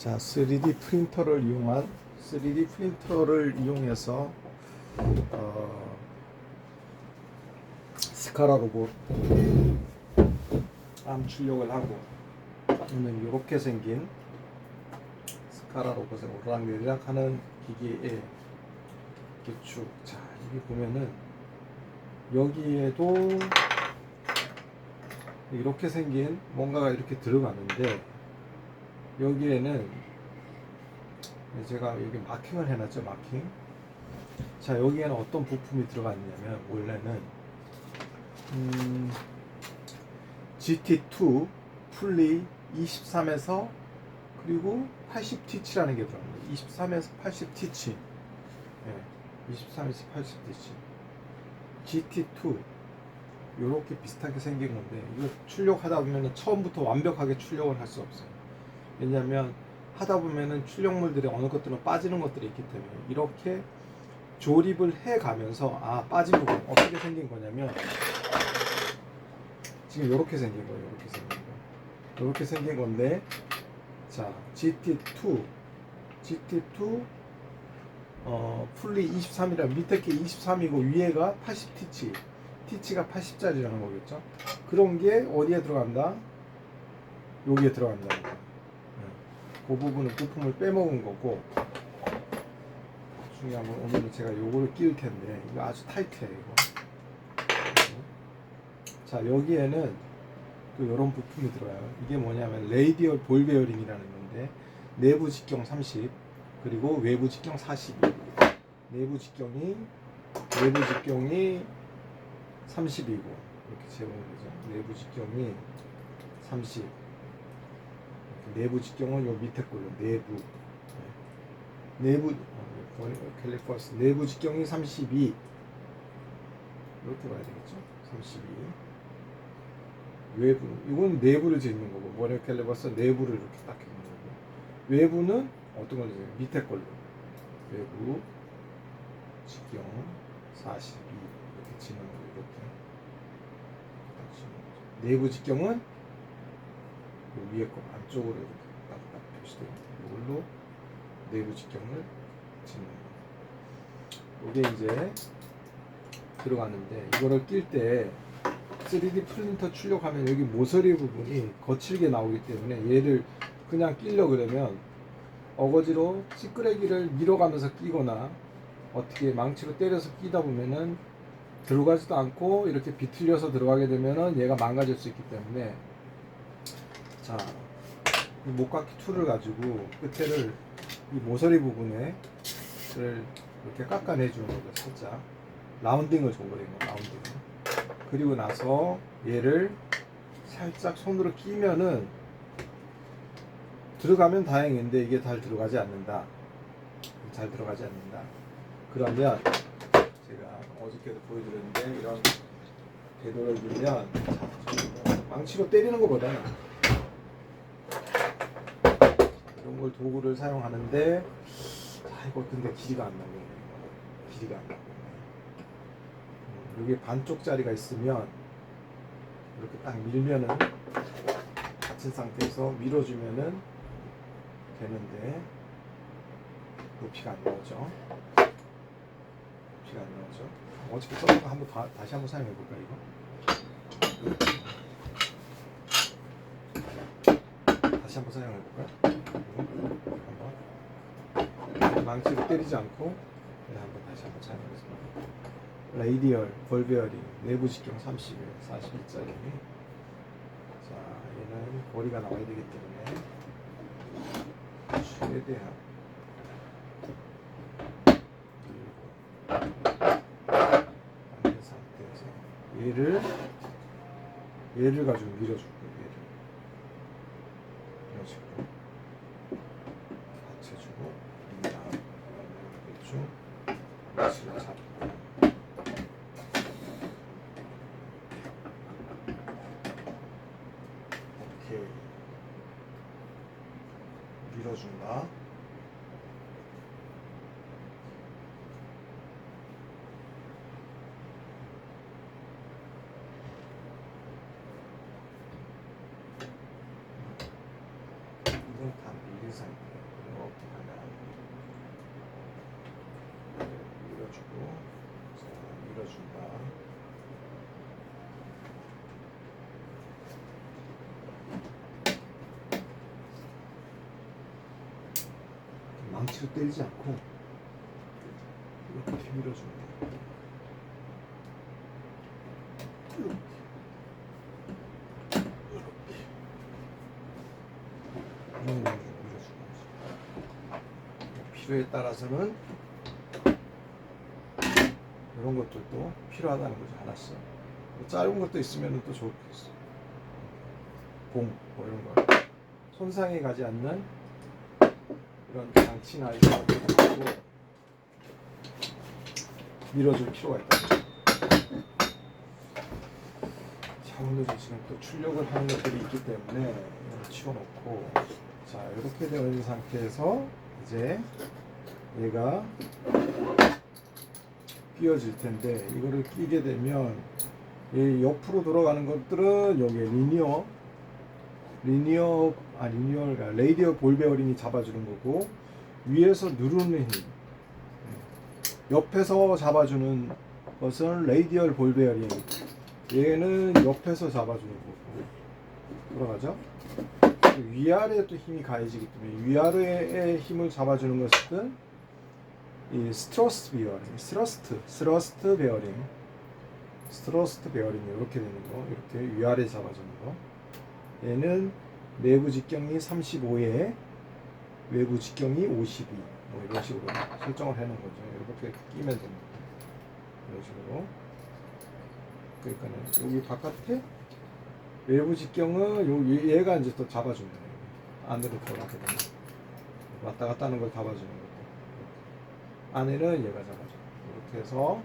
자, 3D 프린터를 이용한 3D 프린터를 이용해서 어, 스카라 로봇 암 출력을 하고 저는 이렇게 생긴 스카라 로봇에 오르락내리락 하는 이렇게 쭉, 자, 여기 보면은 여기에도 이렇게 생긴 뭔가가 이렇게 들어가는데 여기에는 제가 여기 마킹을 해놨죠 마킹. 자 여기에는 어떤 부품이 들어갔냐면 원래는 음, GT2 풀리 23에서 그리고 80티치라는 게 들어갑니다. 23에서 80티치. 예, 23에서 80티치. GT2 이렇게 비슷하게 생긴 건데 이거 출력하다 보면 처음부터 완벽하게 출력을 할 수 없어요. 왜냐하면 하다 보면은 출력물들이 어느 것들은 빠지는 것들이 있기 때문에 이렇게 조립을 해 가면서 아 빠진 부분 어떻게 생긴 거냐면 지금 이렇게 생긴 거예요. 이렇게 생긴 거. 이렇게 생긴 건데 자 GT2 GT2 어 풀리 23이라 밑에 게 23이고 위에가 80티치 티치가 80짜리라는 거겠죠. 그런 게 어디에 들어간다? 여기에. 네. 그 부분은 부품을 빼먹은 거고 중요한 건 오늘은 제가 요거를 끼울 텐데 이거 아주 타이트해요 이거. 자 여기에는 또 이런 부품이 들어가요. 이게 뭐냐면 레이디얼 볼 베어링이라는 건데 내부 직경 30 그리고 외부 직경 42 내부 직경이 내부 직경이 30이고 이렇게 재보는 거죠. 내부 직경이 30. 내부 직경은 요 밑에 걸로 내부. 네. 내부 어, 캘리퍼스 내부 직경이 32. 이렇게 봐야 되겠죠. 32. 외부 이건 내부를 짓는 거고 모레 캘리버스 내부를 이렇게 딱 해놓는 거고 외부는 어떤 걸로 짓는 밑에 걸로 외부 직경 42 이렇게 짓는 거고 이렇게. 내부 직경은 요 위에 거 안쪽으로 이렇게 딱딱 표시되어 있는 이걸로 내부 직경을 짓는 거예요. 이게 이제 들어가는데 이거를 낄 때 3D 프린터 출력하면 여기 모서리 부분이 거칠게 나오기 때문에 얘를 그냥 끼려 그러면 어거지로 찌끄레기를 밀어가면서 끼거나 어떻게 망치로 때려서 끼다 보면은 들어가지도 않고 이렇게 비틀려서 들어가게 되면은 얘가 망가질 수 있기 때문에 자, 이 목깎이 툴을 가지고 끝에를 이 모서리 부분에 를 이렇게 깎아내 주는 거죠, 살짝. 라운딩을 줘버리는 거, 라운딩. 그리고 나서 얘를 살짝 손으로 끼면은 들어가면 다행인데 이게 잘 들어가지 않는다. 잘 들어가지 않는다. 그러면 제가 어저께도 보여드렸는데 이런 궤도를 자, 망치로 때리는 것보다는 이런 걸 도구를 사용하는데 아 이거 근데 길이가 안 나네. 길이가 안 나네. 음, 여기 반쪽짜리가 있으면 이렇게 딱 밀면은 닫힌 상태에서 밀어주면은 되는데 높이가 안 나오죠. 높이가 안 나오죠. 어저께 썼던 거 한번 다, 다시 한번 사용해 볼까 이거? 다시 한번 사용해 볼까? 한번 망치로 때리지 않고 네, 한번 다시 한번 사용하겠습니다. 레이디얼 볼베어링 내부 직경 30에 41짜리 자 얘는 거리가 나와야 되기 때문에 최대한 상태에서 얘를 얘를 가지고 밀어줄 거예요 들어준다. 이건 다 밀린 상태. 이거 하나 밀어주고, 자 밀어준다. 망치로 때리지 않고 이렇게 밀어주면 돼요. 이렇게. 이런 식으로 밀어주는 거죠. 필요에 따라서는 이런 것들도 필요하다는 거죠 뭐 짧은 것도 있으면 또 좋겠어 봉 뭐 이런 거 손상이 가지 않는 이런 장치나 이런 것들을 가지고 밀어줄 필요가 있다. 자 오늘은 지금 또 출력을 하는 것들이 있기 때문에 이걸 치워놓고. 자 이렇게 되어 있는 상태에서 이제 얘가 끼워질 텐데 이거를 끼게 되면 이 옆으로 돌아가는 것들은 여기 리니어 리니어 아 리니어가 레이디어 볼 베어 링이 잡아주는 거고 위에서 누르는 힘. 옆에서 잡아주는 것은 레이디얼 볼 베어링. 얘는 옆에서 잡아주는 거고. 돌아가죠? 위아래에 또 힘이 가해지기 때문에 위아래의 힘을 잡아주는 것은 이 스트러스트 베어링, 스러스트, 스러스트 베어링, 스트러스트 베어링이 이렇게 되는 거, 이렇게 위아래 잡아주는 거. 얘는 내부 직경이 35에 외부 직경이 52, 뭐 이런 식으로 설정을 해놓은 거죠. 이렇게 끼면 됩니다. 이런 식으로. 그러니까 여기 바깥에 외부 직경은 요 얘가 이제 또 잡아주는 거예요. 안으로 들어가게 되면 왔다 갔다 하는 걸 잡아주는 거고 안에는 얘가 잡아줘. 이렇게 해서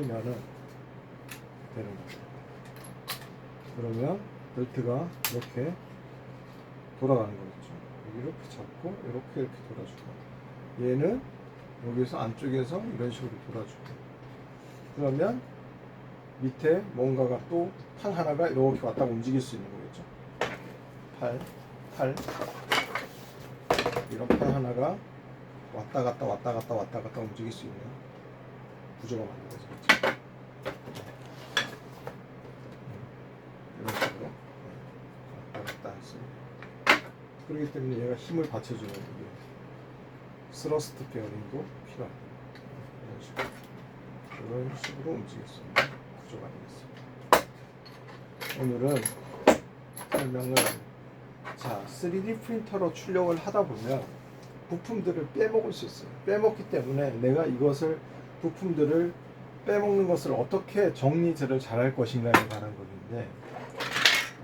끼면은 되는 거죠. 그러면 벨트가 이렇게 돌아가는 거겠죠. 이렇게 잡고 이렇게 이렇게 돌아주고 얘는 여기서 안쪽에서 이런 식으로 돌아주고 그러면 밑에 뭔가가 또 팔 하나가 이렇게 왔다 움직일 수 있는 거겠죠. 팔, 팔 이런 팔 하나가 왔다 갔다 왔다 갔다 왔다 갔다 움직일 수 있는 구조가 만들어져 있죠. 이런 식으로 왔다 갔다 있는. 그렇기 때문에 얘가 힘을 받쳐주는 이게 스러스트 베어링도 필요합니다. 이런 식으로 이런 식으로 있는 구조가 되겠습니다. 오늘은 설명을 자 3D 프린터로 출력을 하다 보면 부품들을 빼먹을 수 있어요. 빼먹기 때문에 내가 이것을 부품들을 빼먹는 것을 어떻게 정리제를 잘할 것인가에 관한 것인데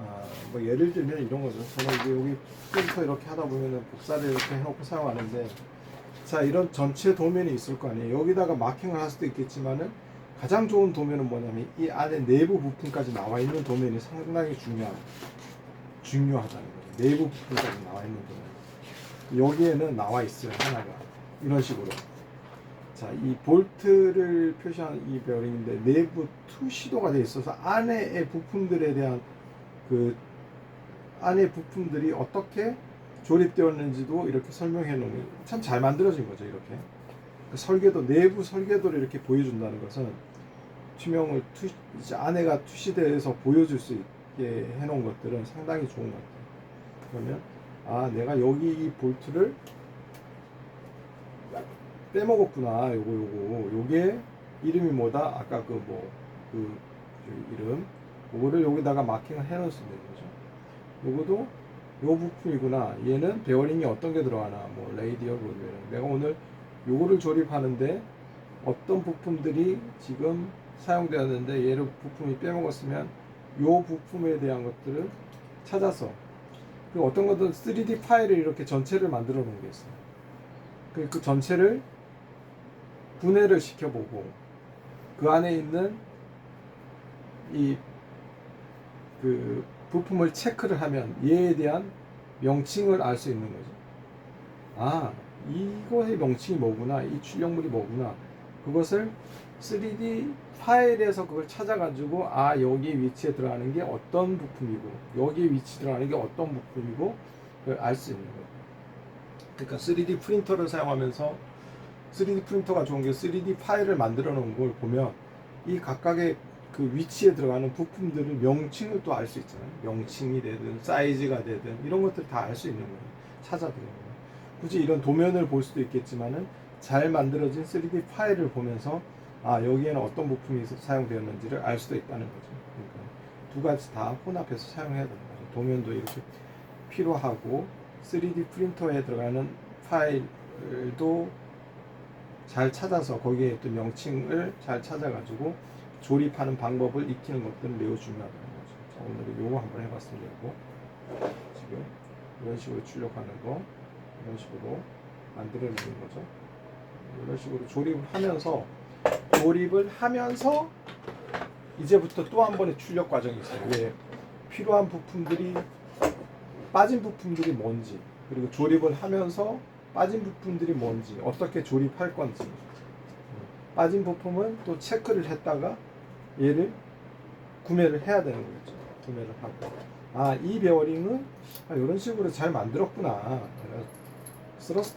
아, 뭐 예를 들면 이런 거죠. 저는 이제 여기 프린터 이렇게 하다 보면은 복사를 이렇게 해놓고 사용하는데 자 이런 전체 도면이 있을 거 아니에요. 여기다가 마킹을 할 수도 있겠지만은 가장 좋은 도면은 뭐냐면 이 안에 내부 부품까지 나와 있는 도면이 상당히 중요한 중요하다는 거죠. 내부 부품까지 나와 있는 도면. 여기에는 나와 있어요 하나가 이런 식으로. 자, 이 볼트를 표시한 이 베어링인데 내부 투시도가 되어 있어서 안에의 부품들에 대한 그 안의 부품들이 어떻게 조립되었는지도 이렇게 설명해 놓은 참잘 만들어진 거죠 이렇게 그 설계도 내부 설계도를 이렇게 보여준다는 것은 투명을 투 이제 안에가 투시돼서 보여줄 수 있게 해놓은 것들은 상당히 좋은 것 같아요. 그러면 아 내가 여기 이 볼트를 빼먹었구나 요거 요거 요게 이름이 뭐다 아까 그 뭐 그 이름 요거를 여기다가 마킹을 해놓을 수 있는 거죠. 요거도 요 부품이구나. 얘는 베어링이 어떤 게 들어가나 뭐 레이디어 볼베어링. 내가 오늘 요거를 조립하는데 어떤 부품들이 지금 사용되었는데 얘를 부품이 빼먹었으면 요 부품에 대한 것들을 찾아서 그 어떤 것은 3D 파일을 이렇게 전체를 만들어 놓은 게 있어요. 그, 그 전체를 분해를 시켜보고 그 안에 있는 이 그 부품을 체크를 하면 얘에 대한 명칭을 알 수 있는 거죠. 아, 이거의 명칭이 뭐구나, 이 출력물이 뭐구나. 그것을 3D 파일에서 그걸 찾아가지고 아 여기 위치에 들어가는 게 어떤 부품이고 여기 위치 들어가는 게 어떤 부품이고 알 수 있는 거예요. 그러니까 3D 프린터를 사용하면서 3D 프린터가 좋은 게 3D 파일을 만들어 놓은 걸 보면 이 각각의 그 위치에 들어가는 부품들을 명칭을 또 알 수 있잖아요. 명칭이 되든 사이즈가 되든 이런 것들 다 알 수 있는 거예요. 찾아들어요. 굳이 이런 도면을 볼 수도 있겠지만은 잘 만들어진 3D 파일을 보면서 아 여기에는 어떤 부품이 사용되었는지를 알 수도 있다는 거죠. 그러니까 두 가지 다 혼합해서 사용해야 된다. 도면도 이렇게 필요하고 3D 프린터에 들어가는 파일도 잘 찾아서 거기에 또 명칭을 잘 찾아가지고 조립하는 방법을 익히는 것들은 매우 중요하다는 거죠. 자, 오늘은 요거 한번. 요거 지금 이런 식으로 출력하는 거 이런 식으로 만들어내는 거죠. 이런 식으로 조립을 하면서 조립을 하면서 이제부터 또 한 번의 출력 과정이 있어요. 왜 필요한 부품들이 빠진 부품들이 뭔지 그리고 조립을 하면서 빠진 부품들이 뭔지 어떻게 조립할 건지 빠진 부품은 또 체크를 했다가 얘를 구매를 해야 되는 거겠죠. 구매를 하고 아 이 베어링은 아, 이런 식으로 잘 만들었구나. 스러스트